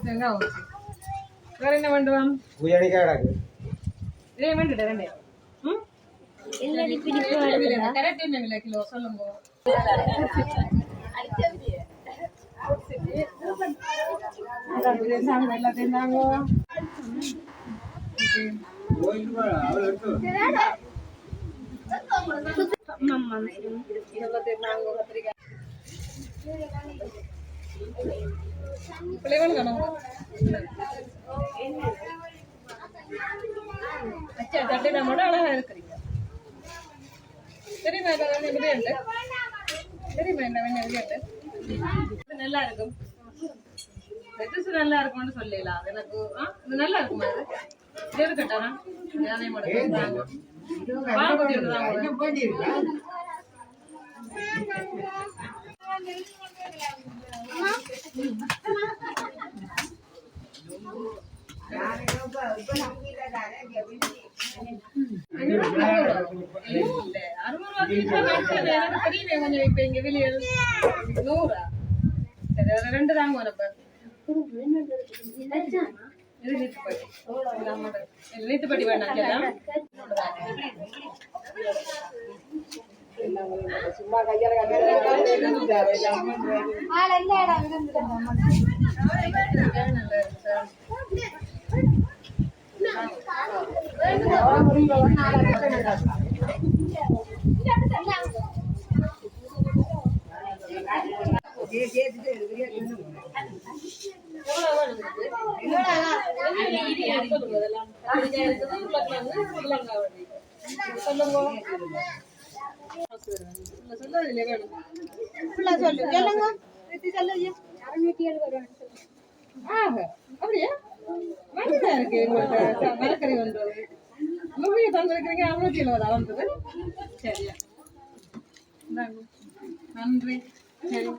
தேங்காய் ஊற்றி வேற என்ன வேண்டுவான் பூஜடிக்க கிடக்கு இதே ரெண்டே ம் பிடிப்பு கரெக்ட் என்ன விலை கிலோ சொல்லுங்க எல்லாத்தையும் தாங்க எல்லாத்தையும் தாங்க கத்திரிக்காய் பிள்ளைகள் கணக்கு அழகா இருக்கிறீங்க. தெரியுமா என்ன வேணும் விளையாண்டு தெரியுமா நல்லா இருக்கும். நல்லா இருக்கும்னு சொல்லலாம் அது எனக்கு இது நல்லா இருக்குமா இது? இது மட்டும் ரெண்டு தாங்க. இது நீத்துப்பட்டி. வேண்டாம்? சும்மா கையால மனசா இருக்கு எங்கள்கிட்ட மரக்கறி வந்தது மம்மியை தந்திருக்கிறீங்க அறுநூத்தி எழுபதா வந்தது. சரியா. நன்றி. சரி.